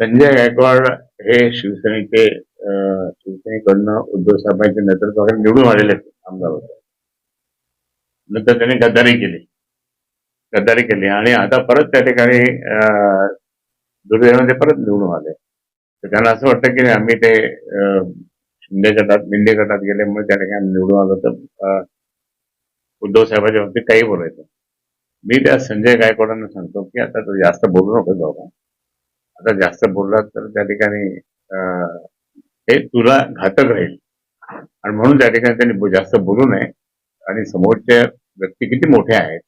संजय गायकवाड हे शिवसेनेचे अं, शिवसेनेकडनं उद्धव साहेबांच्या नेतृत्वाखाली निवडून आलेले आमदार होते नंतर त्यांनी गद्दारी केली. गद्दारी केली आणि आता परत त्या ठिकाणी अं, दुर्दैवाने परत निवडून आले. तर त्यांना असं वाटतं की आम्ही ते अं, शिंदे गटात मिंदे गटात गेल्यामुळे त्या ठिकाणी निवडून आलो तर उद्धव साहेबांच्या बाबतीत काही बोलायचं. मी त्या संजय गायकवाडांना सांगतो की आता जास्त बोलू नको जाऊ आता जास्त बोललात तर त्या ठिकाणी हे तुला घातक राहील. आणि म्हणून त्या ठिकाणी त्यांनी जास्त बोलू नये. आणि समोरच्या व्यक्ती किती मोठ्या आहेत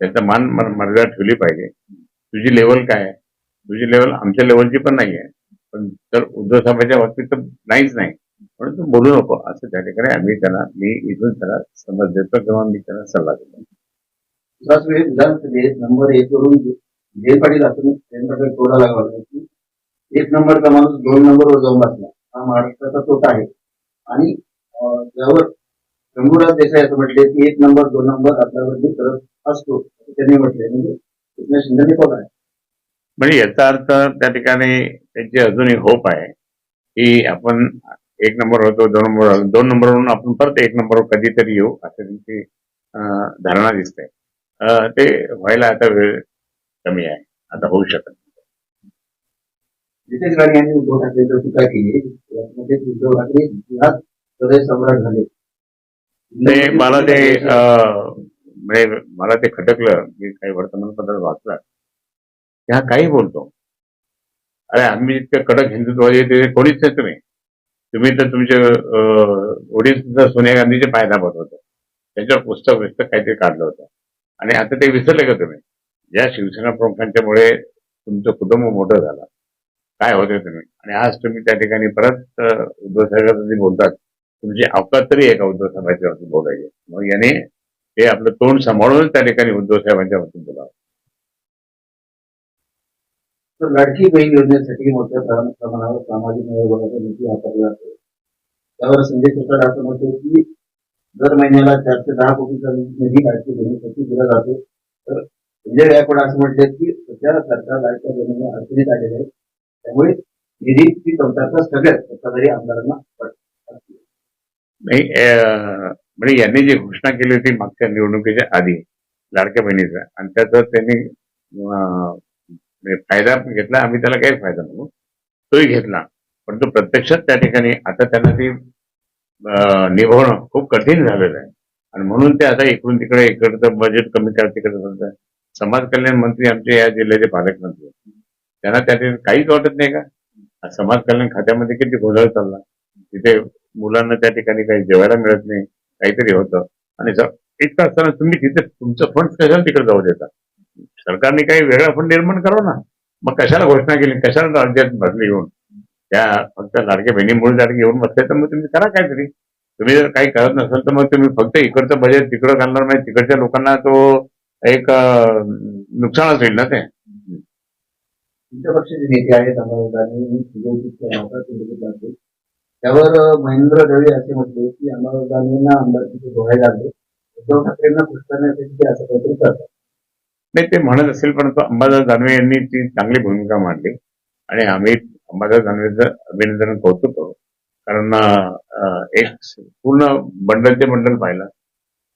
त्यांचा मान मर्यादा ठेवली पाहिजे. तुझी लेवल काय आहे? तुझी लेवल आमच्या लेवलची पण नाही आहे पण तर उद्धव साहेबांच्या बाबतीत तर नाहीच नाही. म्हणून तू बोलू नको. असं त्या ठिकाणी आम्ही त्यांना मी इथून त्याला समज देतो किंवा मी त्यांना सल्ला देतो. विधानसभेत नंबर एक वरून जय पाटील असं त्यांच्याकडे तोडा लागला की एक नंबरचा माणूस दोन नंबरवर जाऊन बसला. हा महाराष्ट्राचा तोटा आहे. आणि अं, त्यावर शंभूराज देसाई असं म्हटले की एक नंबर दोन नंबर आपल्यावरती करत असतो त्यांनी म्हटले. म्हणजे एकनाथ शिंदे तोटा आहे. म्हणजे याचा अर्थ त्या ठिकाणी त्यांची अजूनही होप आहे की आपण एक नंबर होतो दोन नंबर दोन नंबरवरून आपण परत एक नंबरवर कधीतरी येऊ असं त्यांची धारणा दिसते. ते व्हायला आता वेळ कमी आहे. आता होऊ शकत नाही. नितेश राणे यांनी उद्धव ठाकरेंवर टीका केली. यामध्ये उद्धव ठाकरे सम्राट झाले. ते मला ते म्हणजे मला ते खटकलं. की काही वर्तमानपत्रात वाचलं. हा काही बोलतो. अरे आम्ही इतकं कडक हिंदुत्वादी आहे ते कोणीच नाही तुम्ही. तुम्ही तर तुमचे ओडिस सोनिया गांधीचे पायदा होते. त्याच्यावर पुस्तक पुस्तक काहीतरी काढलं होतं. आणि आता ते विसरले का तुम्ही? या शिवसेना प्रमुखांच्यामुळे तुमचं कुटुंब मोठं झालं. काय होते तुम्ही? आणि आज तुम्ही त्या ठिकाणी परत उद्धव साहेबांनी बोलतात. तुमची अवकात तरी आहे का उद्धव साहेबांच्या वरती बोलायचे. मग याने ते आपलं तोंड सांभाळून त्या ठिकाणी उद्धव साहेबांच्या वरती बोलावं. तर लाडकी बहीण योजनेसाठी मोठ्या प्रमाणावर सामाजिक न्यायबळाचा निधी वापरला जातो. त्यावर संजय सरकार असं म्हणते की दर महिन्याला चारशे दहा कोटीचा निधी लाडकी बहिणीसाठी दिला जातो. तर संजय गायकवाड असं म्हटले की सध्या सरकार लाडक्या बहिणीने अडचणीत आलेले आहे. त्यामुळे निधीची कमतरता सगळ्यात सत्ताधारी आमदारांना नाही म्हणजे यांनी जी घोषणा केली होती मागच्या निवडणुकीच्या आधी लाडक्या बहिणीचा आणि त्याचा त्यांनी म्हणजे फायदा घेतला आम्ही त्याला काही फायदा नव्हतो तोही घेतला. परंतु प्रत्यक्षात त्या ठिकाणी आता त्यांना ती अं, निभवणं खूप कठीण झालेलं आहे. आणि म्हणून ते आता इकडून तिकडे इकडचं बजेट कमी करा तिकडे समाज कल्याण मंत्री आमचे या जिल्ह्याचे पालकमंत्री. त्यांना त्या ठिकाणी काहीच वाटत नाही का? समाज कल्याण खात्यामध्ये किती गोंधळ चालला. तिथे मुलांना त्या ठिकाणी काही जेवायला मिळत नाही काहीतरी होतं. आणि इतकं असताना तुम्ही तिथे तुमचं फंड कशाला तिकडे जाऊ देता? सरकारने काही वेगळा फंड निर्माण करावा ना? मग कशाला घोषणा केली? कशाला राज्यात भरली येऊन? त्या फक्त लाडक्या बहिणीमुळे लाडके येऊन बसले तर मग तुम्ही करा काहीतरी. तुम्ही जर काही करत नसाल तर मग तुम्ही फक्त इकडचं बजेट तिकडं घालणार नाही. तिकडच्या लोकांना तो एक नुकसानच होईल ना ते. तुमच्या पक्षाचे नेते आहेत अंबादानी त्यावर महेंद्र दवे असे म्हटले की अंबादानींना आमदारकीचे डोळे लागले. उद्धव ठाकरेंना खुश करण्यासाठी ते असं काहीतरी करतात. नाही ते म्हणत असेल परंतु अंबादास दानवे यांनी ती चांगली भूमिका मांडली. आणि आम्ही अंबादास दानवेचं अभिनंदन कौतुक करू. कारण एक पूर्ण बंडलचे बंडल पाहिलं.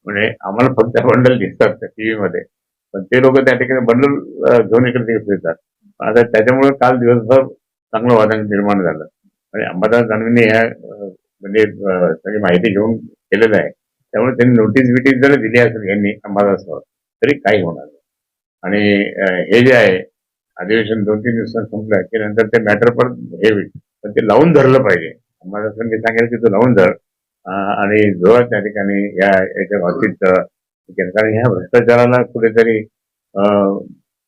म्हणजे आम्हाला फक्त बंडल दिसतात टीव्ही मध्ये. पण ते लोक त्या ठिकाणी बंडल घेऊन इकडे तिकडे फिरतात. आता त्याच्यामुळे काल दिवसभर चांगलं वादन निर्माण झालं. आणि अंबादास दानवेंनी ह्या म्हणजे सगळी माहिती घेऊन केलेलं आहे. त्यामुळे त्यांनी नोटीस बिटीस जरी दिली असेल यांनी अंबादासवर तरी काही होणार नाही. आणि हे जे आहे अधिवेशन दोन तीन दिवसात संपलं की नंतर ते मॅटर पण हे होईल. पण ते लावून धरलं पाहिजे. अंबादासांनी सांगेल की तू लावून धर. आणि जोरात त्या ठिकाणी या याच्या बाबतीत केलं. कारण ह्या भ्रष्टाचाराला कुठेतरी अं,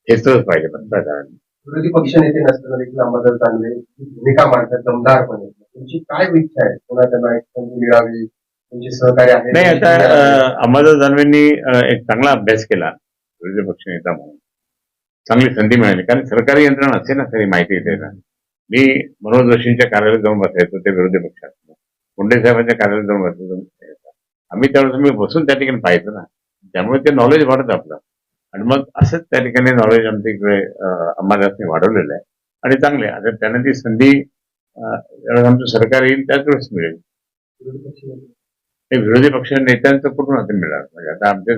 खेचलंच पाहिजे भ्रष्टाचाराने. विरोधी पक्ष नेते नसताना देखील अंबादास दानवे भूमिका मांडतात दमदारपणे तुमची काय इच्छा आहे? पुन्हा त्यांना एक संधी मिळावी? तुमचे सहकार्य आहे? नाही आता अंबादास दानवेंनी एक चांगला अभ्यास केला विरोधी पक्ष नेता म्हणून. चांगली संधी मिळाली. कारण सरकारी यंत्रणा असते ना खरी माहिती द्यायला मी मनोज जोशींच्या कार्यालयात जाऊन बसायचो ते विरोधी पक्षात मुंडे साहेबांच्या कार्यालयात जाऊन आम्ही त्यावेळेस मी बसून त्या ठिकाणी पाहायचो ना. त्यामुळे ते नॉलेज वाढत आपलं. आणि मग असंच त्या ठिकाणी नॉलेज आमच्या इकडे अंबादासने वाढवलेलं आहे. आणि चांगले आता त्यांना ती संधी ज्यावेळेस आमचं सरकार येईल त्याच वेळेस मिळेल. विरोधी पक्ष नेत्यांचं कुठून आता मिळणार? म्हणजे आता आमच्या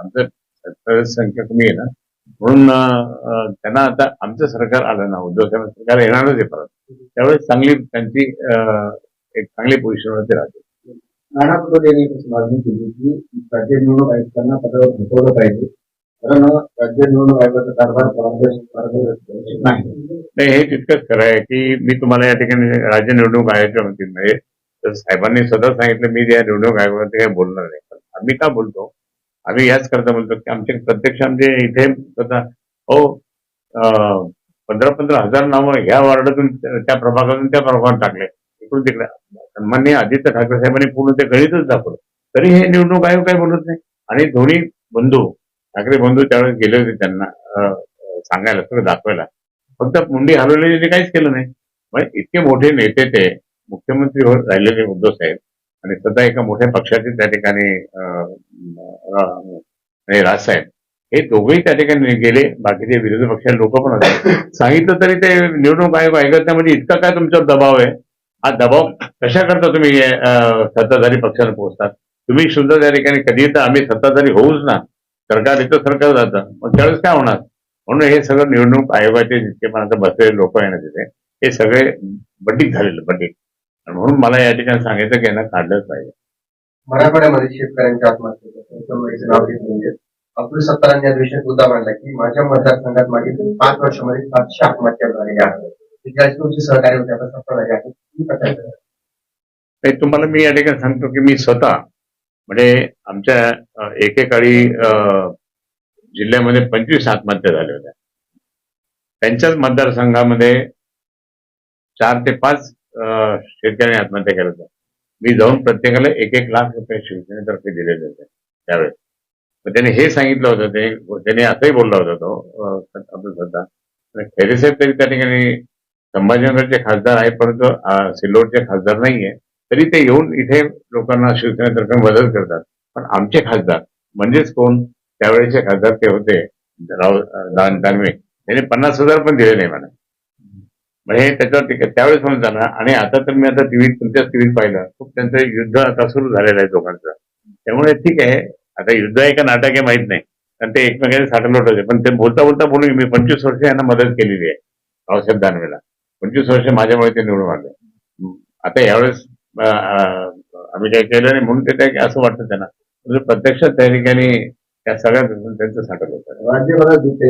आमचं संख्या कमी आहे ना. म्हणून त्यांना आता आमचं सरकार आलं ना. उद्धव साहेब सरकार येणारच आहे परत. त्यावेळेस चांगली त्यांची एक चांगली पोझिशनवर ते राहते. नाना पटोले यांनी मागणी केली की राज्य निवडणूक आयुक्तांना पदावर हटवलं पाहिजे. कारण राज्य निवडणूक आयोगाचा कारभार पारदर्शक नाही. हे तितकंच खरं आहे की मी तुम्हाला या ठिकाणी राज्य निवडणूक आयोगाच्या वतीने तर साहेबांनी स्वतः सांगितलं मी या निवडणूक आयोगावरती काही बोलणार नाही. पण आम्ही का बोलतो? आम्ही याच करता बोलतो की आमचे प्रत्यक्ष आमचे इथे हो पंधरा पंधरा हजार नावं ह्या वार्डातून त्या प्रभागातून त्या प्रभागात टाकले. तिकडे. सन्मान्य आदित्य ठाकरे साहेबांनी पूर्ण ते गणितच दाखवलं. तरी हे निवडणूक आयोग काही बोलत नाही? आणि दोन्ही बंधू ठाकरे बंधू त्यावेळेस गेले होते त्यांना सांगायला सगळं दाखवायला. फक्त मुंडी हलवलेली काहीच केलं नाही. म्हणजे इतके मोठे नेते ते मुख्यमंत्री होत राहिलेले उद्धव साहेब. आणि स्वतः एका मोठ्या पक्षाचे त्या ठिकाणी राजसाहेब हे दोघेही त्या ठिकाणी गेले बाकीचे विरोधी पक्षाचे लोक पण होते. सांगितलं तरी ते निवडणूक आयोग ऐकण्यामध्ये म्हणजे इतका काय तुमच्यावर दबाव आहे? हा दबाव कशाकरता तुम्ही सत्ताधारी पक्षाला पोहोचतात? तुम्ही सुद्धा त्या ठिकाणी कधी तर आम्ही सत्ताधारी होऊच ना. सरकार येतं सरकार जातं. मग त्यावेळेस काय होणार? म्हणून हे सगळं निवडणूक आयोगाचे जितके पण आता बसलेले लोक आहे ना तिथे हे सगळे बड्डीत झालेलं बड्डीत म्हणून मला या ठिकाणी सांगायचं की यांना काढलंच पाहिजे. मराठवाड्यामध्ये शेतकऱ्यांच्या आत्महत्या अब्दुल सत्तारांनी या मुद्दा मांडला की माझ्या मतदारसंघात मागील पाच वर्षामध्ये सातशे आत्महत्या झालेल्या आहेत. विद्यार्थी सहकार्य होते आता नाही तुम्हाला मी या ठिकाणी सांगतो की मी स्वतः म्हणजे आमच्या एकेकाळी जिल्ह्यामध्ये पंचवीस आत्महत्या झाल्या होत्या. त्यांच्याच मतदारसंघामध्ये चार ते पाच शेतकऱ्यांनी आत्महत्या केल्या होत्या. मी जाऊन प्रत्येकाला एक एक लाख रुपये शिवसेनेतर्फे दिलेले होते त्यावेळेस. त्यांनी त्याने हे सांगितलं होतं ते त्याने असंही बोलला होता तो आपलं सध्या. खैरे साहेब तरी त्या ठिकाणी संभाजीनगरचे खासदार आहेत परंतु सिल्लोडचे खासदार नाहीये. तरी ते येऊन इथे लोकांना शिवसेनेतर्फे मदत करतात. पण आमचे खासदार म्हणजेच कोण? त्यावेळेचे खासदार ते होते राव दान दानवे. त्यांनी पन्नास हजार पण दिले नाही मला. म्हणजे हे त्याच्यावर त्यावेळेस म्हणून जाणार. आणि आता तर मी आता टीव्हीत तुमच्याच टीव्हीत पाहिलं. खूप त्यांचं युद्ध आता सुरू झालेलं आहे दोघांचं. त्यामुळे ठीक आहे. आता युद्ध आहे का नाटक आहे माहीत नाही. कारण ते एकमेकांचे साठलोट होते. पण ते बोलता बोलता बोलून मी पंचवीस वर्ष यांना मदत केलेली आहे रावसाहेब दानवेला. पंचवीस वर्ष माझ्यामुळे ते निवडून आले. आता यावेळेस आम्ही काही केलं नाही म्हणून ते काय असं वाटतं त्यांना. म्हणजे प्रत्यक्षात त्या ठिकाणी त्या सगळ्या त्यांचं साठवलं होतं. राज्यभरात जिथे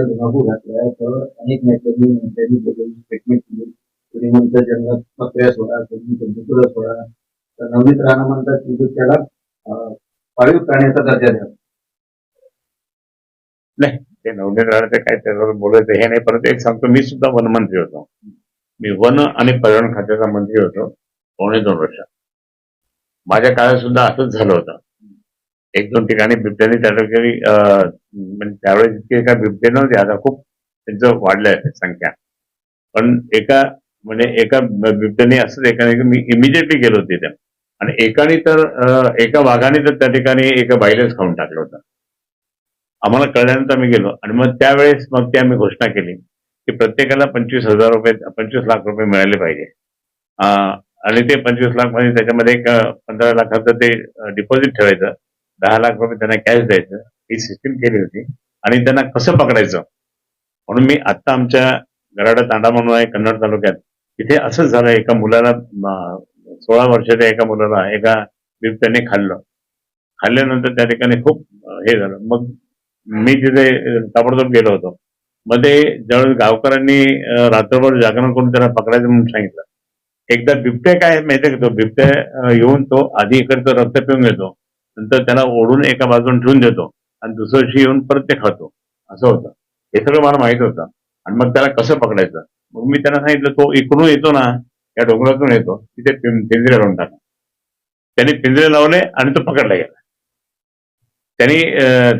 तर अनेक नेत्यांनी कोणी म्हणतं सोडा कोणी सोडा. तर नवनीत राणा म्हणतात की त्याला पाळीव प्राण्याचा दर्जा द्या. ते नवनीत राहते काय त्याच्यावर बोलायचं हे नाही परंतु एक सांगतो मी सुद्धा वनमंत्री होतो. मी वन आणि पर्यावरण खात्याचा मंत्री होतो. पावणे दोन वर्ष. माझ्या काळात सुद्धा असंच झालं होतं. एक दोन ठिकाणी बिबट्याने त्या ठिकाणी म्हणजे त्यावेळेस इतके काय बिबटे नव्हते. आता खूप त्यांचं वाढलं आहे संख्या. पण एका म्हणजे एका बिबट्याने असंच एकाने मी इमिजिएटली गेलो तिथे. आणि एकाने तर एका वाघाने तर त्या ठिकाणी एका बाईलाच खाऊन टाकलं होतं. आम्हाला कळल्यानंतर आम्ही गेलो. आणि मग त्यावेळेस मग ती आम्ही घोषणा केली. की प्रत्येकाला पंचवीस हजार रुपये पंचवीस लाख रुपये मिळाले पाहिजे. आणि ते पंचवीस लाख म्हणजे त्याच्यामध्ये एक पंधरा लाखाचं ते डिपॉझिट ठेवायचं. दहा लाख रुपये त्यांना कॅश द्यायचं. ही सिस्टीम केली होती. आणि त्यांना कसं पकडायचं? म्हणून मी आत्ता आमच्या गराडा तांडा म्हणून आहे कन्नड तालुक्यात. तिथे असंच झालं. एका मुलाला सोळा वर्षाच्या एका मुलाला एका बिबट्याने खाल्लं. खाल्ल्यानंतर त्या ठिकाणी खूप हे झालं. मग मी तिथे ताबडतोब गेलो होतो. मध्ये ज्यावेळेस गावकऱ्यांनी रात्रभर जागरण करून त्याला पकडायचं म्हणून सांगितलं. एकदा बिबट्या काय माहितीये का तो? बिबट्या येऊन तो आधी इकडचं रक्त पिऊन घेतो. नंतर त्याला ओढून एका बाजून ठेवून देतो आणि दुसऱ्या दिवशी येऊन परत ते खातो. असं होतं. हे सगळं मला माहीत होतं. आणि मग त्याला कसं पकडायचं? मग मी त्यांना सांगितलं तो इकडून येतो ना या डोंगरातून येतो. तिथे पिंजरे लावून टाका. त्यांनी पिंजरे लावले आणि तो पकडला गेला. त्यांनी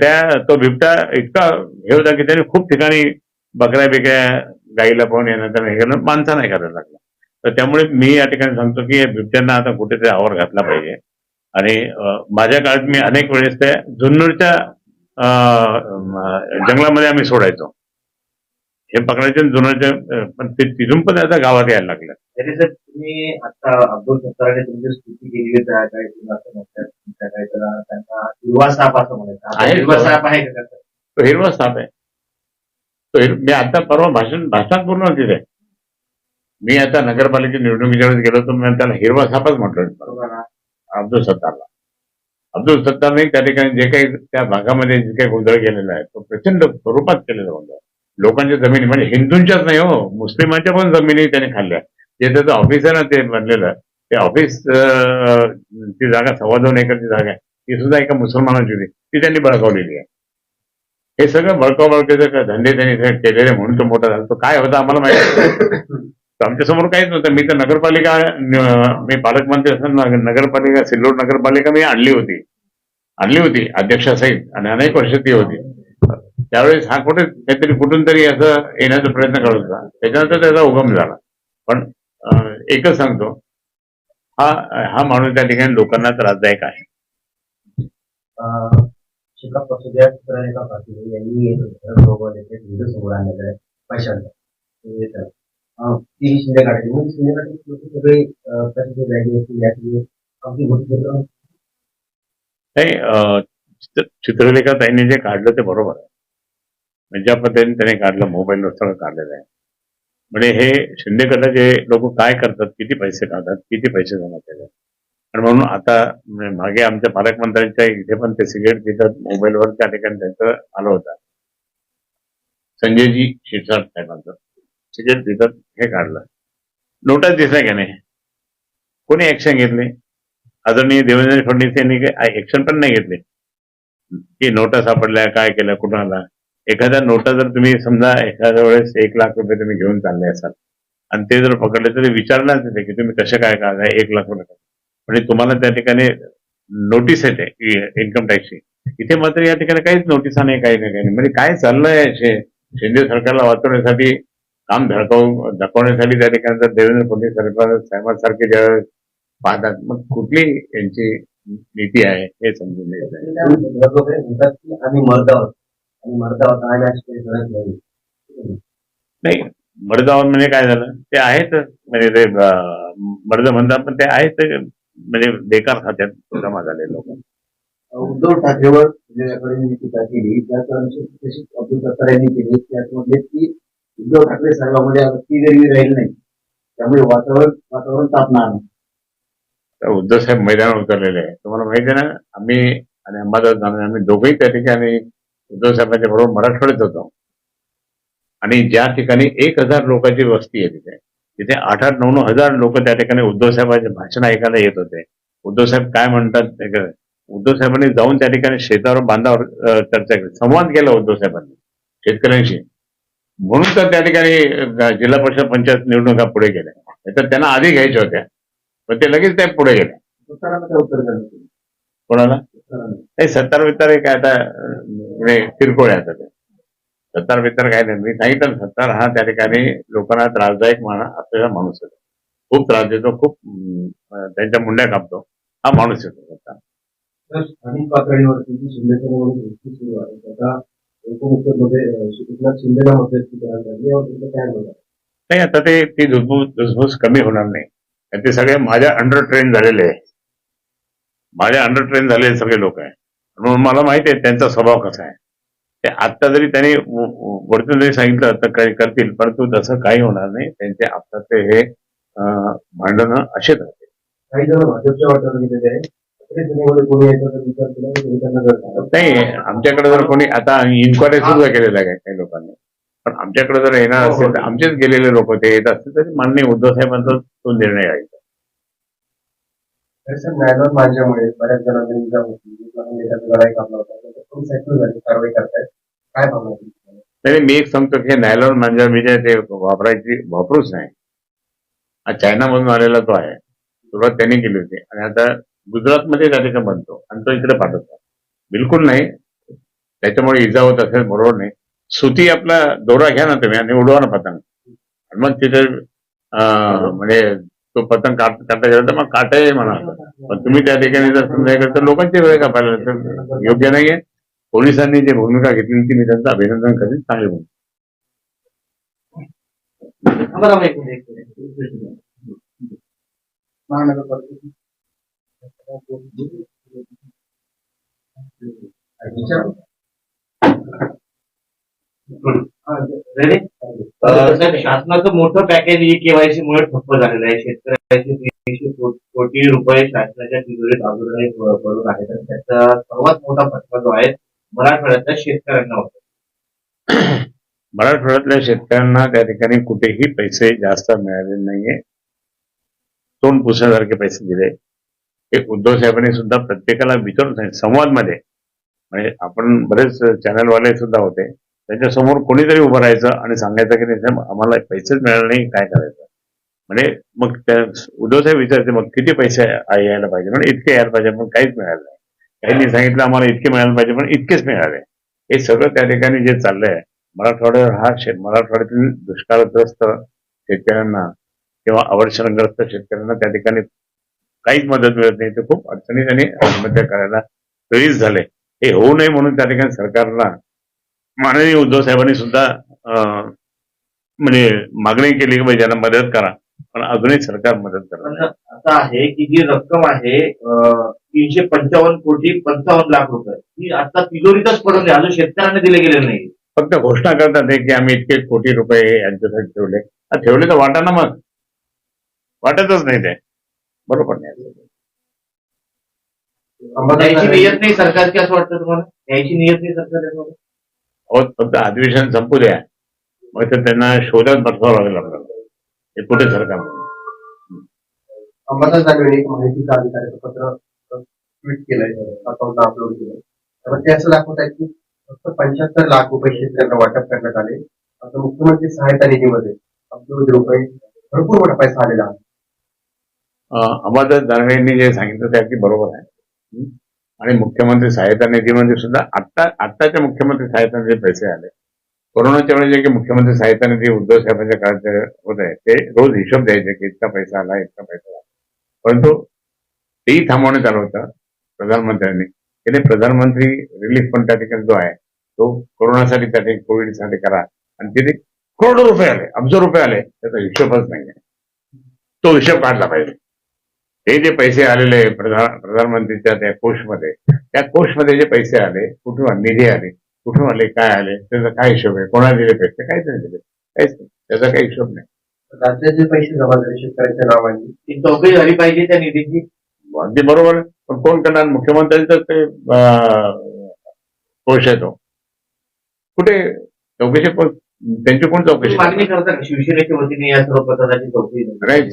त्या तो बिबटा इतका हे होता की त्यांनी खूप ठिकाणी बकऱ्या बिकऱ्या गाईला पाहून येणं हे करणं माणसा नाही करायला लागला. तर त्यामुळे मी या ठिकाणी सांगतो की या बिबट्यांना आता कुठेतरी आवर घातला पाहिजे. आणि माझ्या काळात मी अनेक वेळेस त्या जुन्नरच्या जंगलामध्ये आम्ही सोडायचो. हे पकडायचे जुन्नरच्या पण ते तिथून पण आता गावात यायला लागलं. तुम्ही आता अब्दुल सत्ताराने तुमची स्तुती केलेली आहे काय तुम्ही असं म्हणतात तुमच्या काय त्याला त्यांना हिरवा साप असं म्हणायचं. हिरवा साप आहे का? तो हिरवा साप आहे. तो मी आता परवा भाषण भाषणात पूर्ण तिथे मी आता नगरपालिकेच्या निवडणुकीच्या वेळेस गेलो तर मी त्याला हिरवा सापच म्हटलं? अब्दुल सत्तारला. अब्दुल सत्तारने त्या ठिकाणी जे काही त्या भागामध्ये जे काही गोंधळ केलेला आहे तो प्रचंड स्वरूपात केलेला गोंधळ लोकांच्या जमिनी म्हणजे हिंदूंच्याच नाही हो मुस्लिमांच्या पण जमिनी त्याने खाल्ल्या. जे त्याचं ऑफिस आहे ना ते बनलेलं ते ऑफिस ती जागा सव्वा दोन एकरची जागा आहे. ती सुद्धा एका मुसलमानाची होती. ती त्यांनी बळकावलेली आहे. हे सगळं बळकावळकेचे धंदे त्यांनी केलेले म्हणून तो मोठा झाला. तो काय होता आम्हाला माहिती आमच्यासमोर काहीच नव्हतं. मी तर नगरपालिका मी पालकमंत्री असताना नगरपालिका सिल्लोड नगरपालिका मी आणली होती. आणली होती अध्यक्षासहित. आणि अनेक वर्ष ती होती. त्यावेळेस हा कुठे काहीतरी कुठून तरी असं येण्याचा प्रयत्न करत होता. त्याच्यानंतर त्याचा उगम झाला. पण एकच सांगतो. हा हा माणूस त्या ठिकाणी लोकांना त्रासदायक आहे. शिका पक्षाच्या पाटील यांनी व्हिडिओ समोर आणलेला आहे. पैशांचा. शिंदे शिंदे सगळे बॅगी असतील अगदी मोठी नाही चित्रलेखा ताईंनी जे काढलं ते बरोबर आहे. म्हणजे ज्या पद्धतीने त्याने काढलं मोबाईलवर सगळं काढलेलं आहे. म्हणजे हे शिंदे गटाचे लोक काय करतात किती पैसे काढतात किती पैसे जमा केले? आणि म्हणून आता म्हणजे मागे आमच्या पालकमंत्र्यांच्या इथे पण ते सिगरेट पितात मोबाईलवर त्या ठिकाणी त्यांचं आलं होतं. संजयजी शिरसाट साहेबांचं सिगरेट पितात हे काढलं. नोटाच दिसल्या की नाही? कोणी ऍक्शन घेतली? आदरणीय देवेंद्र फडणवीस यांनी ऍक्शन पण नाही घेतली? की नोटा सापडल्या काय केलं कुणाला एखाद्या नोटा जर तुम्ही समजा एखाद्या वेळेस एक लाख रुपये तुम्ही घेऊन चालले असाल आणि ते जर पकडले तर विचारणार तिथे की तुम्ही कसे काय काय एक लाख रुपये म्हणजे तुम्हाला त्या ठिकाणी नोटीस येते इन्कम टॅक्सची इथे मात्र या ठिकाणी काहीच नोटिसा नाही काही नाही काही नाही. म्हणजे काय चाललंय शे- शिंदे सरकारला वाचवण्यासाठी काम धडकावून दाखवण्यासाठी त्या ठिकाणी जर देवेंद्र फडणवीस सरकार साहेबांसारखे ज्यावेळेस पाहतात मग कुठली यांची नीती आहे हे समजून येत नाही आणि अशी काही गरज नाही. नाही मर्दावर म्हणजे काय झालं? ते आहेत म्हणजे ते मर्द म्हणतात पण ते आहेत म्हणजे बेकार खात्यात जमा झाले लोक. उद्धव ठाकरेवर वेगवेगळ्याकडे मी टीका केली त्याच्यानंतर तशी अब्दुल सत्तार यांनी केली. त्यामध्ये की उद्धव ठाकरे साहेबांमध्ये ती गरवी राहील नाही त्यामुळे वातावरण वातावरण तापणार नाही. उद्धव साहेब मैदानावर उतरलेले आहे तुम्हाला माहिती आहे ना आम्ही आणि अंबादास आम्ही दोघंही त्या ठिकाणी उद्धव साहेबांच्या बरोबर मराठवाड्यात होतो. आणि ज्या ठिकाणी एक हजार लोकांची वस्ती आहे तिथे तिथे आठ आठ नऊ नऊ हजार लोक त्या ठिकाणी उद्धव साहेबांचे भाषण ऐकायला येत होते. उद्धव साहेब काय म्हणतात उद्धव साहेबांनी जाऊन त्या ठिकाणी शेतावर बांधावर चर्चा केली. संवाद केला उद्धव साहेबांनी शेतकऱ्यांशी. म्हणून तर त्या ठिकाणी जिल्हा परिषद पंचायत निवडणुका पुढे गेल्या. तर त्यांना आधी घ्यायच्या होत्या. पण ते लगेच त्या पुढे गेले सत्तारांना काय उत्तर द्यायला तुम्ही? कोणाला? सत्तारांना. हे सत्तार वित्तार काय आता म्हणजे किरकोळ आहे आता ते सत्तार वित्तार काय नाही मी सांगितलं सत्तार हा त्या ठिकाणी लोकांना त्रासदायक माना असलेला माणूस आहे खूप त्रास देतो खूप त्यांच्या मुंड्या कापतो हा माणूस येतो सत्तार स्थानिक पातळीवरती जी शिंदेसेनेमध्ये गोष्टी सुरू आहे त्याचा उपमुख्यमध्ये अं, एकनाथ शिंदेला मध्यस्थी करायला लागली यावर तुमचं काय मत आहे? नाही आता ते ती धुसफूस कमी होणार नाही ते सगळे माझ्या अंडर ट्रेन झालेले आहे माझ्या अंडर ट्रेन झालेले सगळे लोक आहे. म्हणून मला माहिती आहे त्यांचा स्वभाव कसा आहे. ते आत्ता जरी त्यांनी वरतून जरी सांगितलं तर काही करतील परंतु तसं काही होणार नाही. त्यांचे आत्ताचे हे भांडणं असेच राहतील काही जण भाजपच्या नाही आमच्याकडे जर कोणी आता इन्क्वायरी सुद्धा केलेल्या आहे काही लोकांनी. पण आमच्याकडे जर येणार असेल तर आमचेच गेलेले लोक ते येत असतील तरी माननीय उद्धव साहेबांचा तो निर्णय आहे. न्यायालय माझ्यामुळे बऱ्याच जणांना इजा होती लहान लेकराचा लढाई कापला होता. त्याच्यात तुम्ही सायकल झाली कारवाई करतायत. काय भावना? नाही मी एक सांगतो की नायलॉन मांजर विजय ते वापरायची वापरूच नाही. हा चायनामधून आलेला तो आहे सुरुवात त्यांनी केली होती. आणि आता गुजरातमध्ये ठिकाणी बनतो आणि तो इकडे पाठवतो. बिलकुल नाही. त्याच्यामुळे इजा होत असेल बरोबर नाही. सुती आपला दोरा घ्या ना तुम्ही आणि उडवा ना पतंग. आणि मग तिथे म्हणजे तो पतंग काट काटा गेला तर मग काटाही म्हणा. पण तुम्ही त्या ठिकाणी जर समजा हे करता लोकांची वेळ कापायला तर योग्य नाहीये. पोलिसांनी जी भूमिका घेतली ती मी त्यांचं अभिनंदन करीन चांगली भूमिका आम्हाला शासनाचं मोठं पॅकेज ई केवायसी मुळे ठप्प झालेलं आहे. शेतकऱ्याचे तीनशे कोटी रुपये शासनाच्या तिजोरीत प- पडून आहेत आणि त्याचा सर्वात मोठा फटका जो आहे मराठवाड्यातल्या शेतकऱ्यांना होतो. मराठवाड्यातल्या शेतकऱ्यांना त्या ठिकाणी कुठेही पैसे जास्त मिळाले नाहीये. तोंड पुसण्यासारखे पैसे दिले. हे उद्धव साहेबांनी सुद्धा प्रत्येकाला विचारून संवादमध्ये. म्हणजे आपण बरेच चॅनलवाले सुद्धा होते. त्याच्यासमोर कोणीतरी उभं राहायचं आणि सांगायचं की नाही आम्हाला पैसेच मिळाले नाही काय करायचं? म्हणजे मग त्या उद्धव साहेब विचारते मग किती पैसे यायला पाहिजे? म्हणजे इतके यायला पाहिजे पण काहीच मिळालं नाही. काहींनी सांगितलं आम्हाला इतके मिळायला पाहिजे पण इतकेच मिळाले. हे सगळं त्या ठिकाणी जे चाललंय मराठवाड्यावर हा शे मराठवाड्यातील दुष्काळग्रस्त शेतकऱ्यांना किंवा अवर्षणग्रस्त शेतकऱ्यांना त्या ठिकाणी काहीच मदत मिळत नाही. ते खूप अडचणीत आणि आत्महत्या करायला प्रेरित झाले. हे होऊ नये म्हणून त्या ठिकाणी सरकारला माननीय उद्धव साहेबांनी सुद्धा म्हणजे मागणी केली की ज्यांना मदत करा. पण अजूनही सरकार मदत करा असं आहे की जी रक्कम आहे तीनशे पंचावन्न कोटी पंचावन्न लाख रुपये. ही आता तिजोरीतच पडून आहे अजून शेतकऱ्यांना दिले गेले नाही. फक्त घोषणा करतात की आम्ही इतके कोटी रुपये यांच्यासाठी ठेवले. ठेवले तर वाटा ना मग. वाटतच नाही ते. बरोबर नाही. द्यायची नियत नाही सरकारची असं वाटतं तुम्हाला? द्यायची नियत नाही सरकार फक्त अधिवेशन संपू द्या मग तर त्यांना शोधत बसवावं लागेल आपल्याला. हे कुठे सरकार? अंबादास दानवेने एक माहितीचं पत्र ट्विट केलंय. अकाउंटला अपलोड केलंय. तर ते असं दाखवत आहे की फक्त पंच्याहत्तर लाख रुपये शेतकऱ्यांना वाटप करण्यात आले. आता मुख्यमंत्री सहायता निधीमध्ये अब्दुल रुपये भरपूर मोठा पैसा आलेला आहे. अंबादास दानवेंनी जे सांगितलं ते अगदी बरोबर आहे? आणि मुख्यमंत्री सहायता निधीमध्ये सुद्धा आत्ता आत्ताच्या मुख्यमंत्री सहायता निधी पैसे आले. कोरोनाच्या वेळी जे की मुख्यमंत्री सहायता निधी उद्धव साहेबांच्या काळात जे होत आहे ते रोज हिशोब द्यायचे की इतका पैसा आला इतका पैसा आला. परंतु तेही थांबवण्यात आलं होतं प्रधानमंत्र्यांनी. त्याने प्रधानमंत्री रिलीफ फंड त्या ठिकाणी जो आहे तो कोरोनासाठी त्या ठिकाणी कोविडसाठी करा. आणि तिथे करोडो रुपये आले अब्ज रुपये आले त्याचा हिशोबच नाही आहे तो हिशोब काढला पाहिजे. हे जे पैसे आलेले प्रधान प्रधानमंत्रीच्या त्या कोषमध्ये त्या कोषमध्ये जे पैसे आले कुठून आले? निधी आले कुठून आले काय आले त्याचा काय हिशोब आहे? कोणाला दिले पैसे? काहीच नाही दिले. काहीच नाही. त्याचा काही हिशोब नाही. राज्यात जे पैसे जमा झाले शेतकऱ्यांच्या नावाने ती चौकशी झाली पाहिजे त्या निधीची? अगदी बरोबर. पण कोण करणार? मुख्यमंत्र्यांचं ते कोष आहे तो. कुठे? चौकशी त्यांची कोण चौकशी मागणी करता का? शिवसेनेच्या वतीने या सर्व प्रकरणाची चौकशी नाही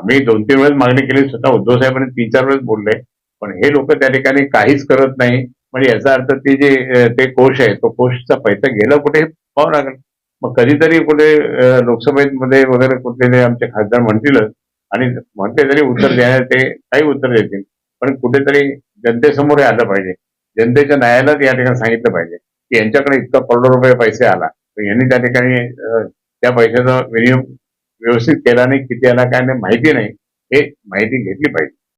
आम्ही दोन तीन वेळेस मागणी केली स्वतः उद्धव साहेबांनी तीन चार वेळेस बोलले पण हे लोक त्या ठिकाणी काहीच करत नाही. म्हणजे याचा अर्थ ते जे ते कोष आहे तो कोषचा पैसा गेला कुठे हे पाहावं लागेल. मग कधीतरी कुठे अं, लोकसभेमध्ये वगैरे कुठले आमचे खासदार म्हणतीलच आणि म्हणते तरी उत्तर द्यायला ते काही उत्तर देतील. पण कुठेतरी जनतेसमोर हे आलं पाहिजे. जनतेच्या न्यायालयात या ठिकाणी सांगितलं पाहिजे की यांच्याकडे इतका करोडो रुपये पैसे आला. तर यांनी त्या ठिकाणी त्या पैशाचा विनियोग व्यवस्थित केला नाही किती आला काय नाही माहिती नाही. हे माहिती घेतली पाहिजे.